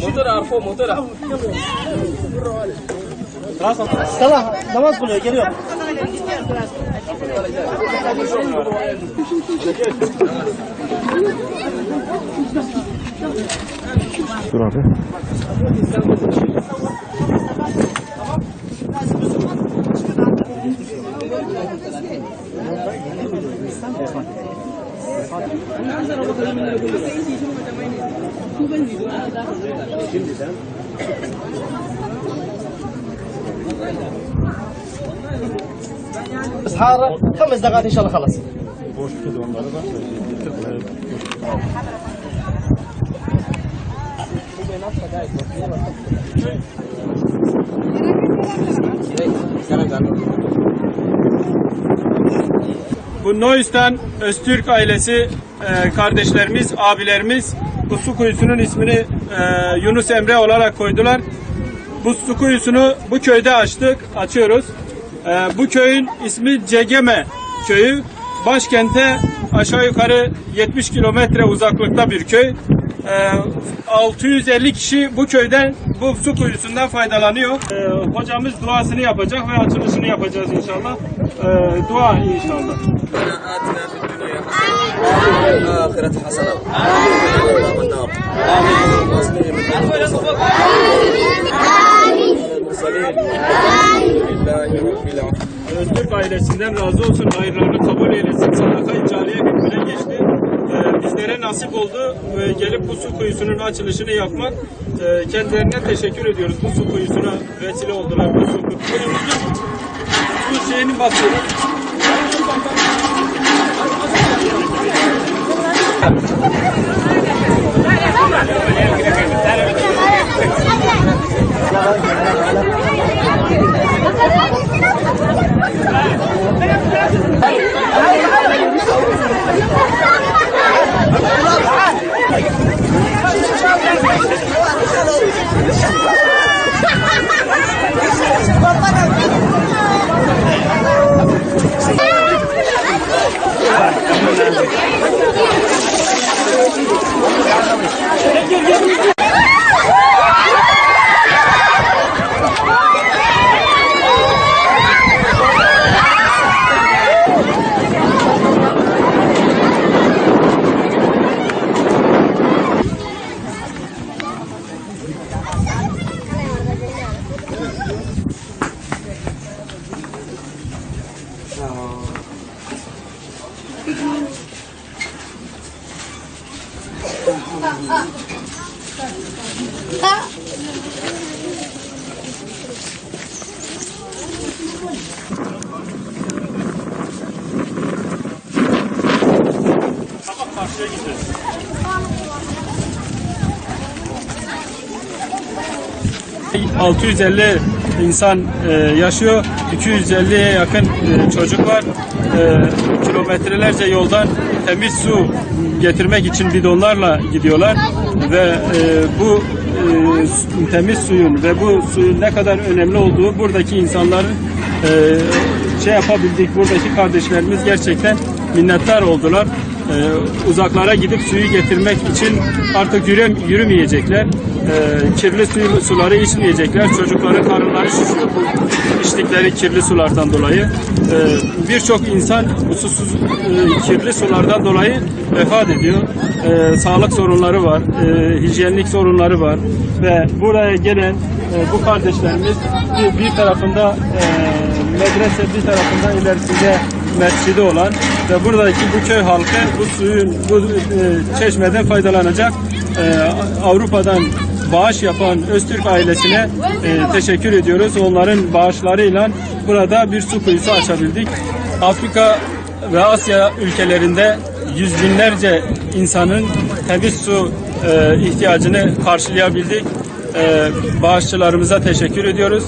motor arfo motor Salah namaz kılıyor geliyor. Dur abi. حارة خمس دقائق إن شاء الله خلاص. Bu Nois'ten Öztürk ailesi e, kardeşlerimiz, abilerimiz bu su kuyusunun ismini e, Yunus Emre olarak koydular. Bu su kuyusunu bu köyde açtık, açıyoruz. E, bu köyün ismi Cegeme köyü. Başkente aşağı yukarı 70 kilometre uzaklıkta bir köy. E, 650 kişi bu köyden, bu su kuyusundan faydalanıyor. E, hocamız duasını yapacak ve açılışını yapacağız inşallah. E, dua inşallah. آتنا في الدنيا حسنة وفي الآخرة حسنة وقنا عذاب النار آمين واصلح من المرسلين لله رب العالمين Öztürk ailesinden razı olsun, hayırlarını kabul eylesin. Sadaka-i cariye hükmüne geçti. Ee, bizlere nasip oldu ve gelip bu su kuyusunun açılışını yapmak. Ee, kendilerine teşekkür ediyoruz. Bu su kuyusuna vesile oldular. Bu su kuyumuzun bu şeyini basıyoruz. Tamam ...650 insan e, yaşıyor. 250'ye yakın e, çocuk var. E, kilometrelerce yoldan temiz su getirmek için bidonlarla gidiyorlar. Ve e, bu e, temiz suyun ve bu suyun ne kadar önemli olduğu buradaki insanların e, şey yapabildik. Buradaki kardeşlerimiz gerçekten minnettar oldular. Ee, uzaklara gidip suyu getirmek için artık yürü, yürümeyecekler. Ee, kirli suyu, suları içmeyecekler. Çocukların karınları şişiyor bu içtikleri kirli sulardan dolayı. Ee, Birçok insan susuz e, kirli sulardan dolayı vefat ediyor. Ee, sağlık sorunları var, e, hijyenlik sorunları var ve buraya gelen e, bu kardeşlerimiz bir, bir tarafında e, medrese bir tarafından ilerisinde mescidi olan ve buradaki bu köy halkı bu suyun bu e, çeşmeden faydalanacak. E, Avrupa'dan bağış yapan Öztürk ailesine e, teşekkür ediyoruz. Onların bağışlarıyla burada bir su kuyusu açabildik. Afrika ve Asya ülkelerinde yüz binlerce insanın temiz su ihtiyacını karşılayabildik. Bağışçılarımıza teşekkür ediyoruz.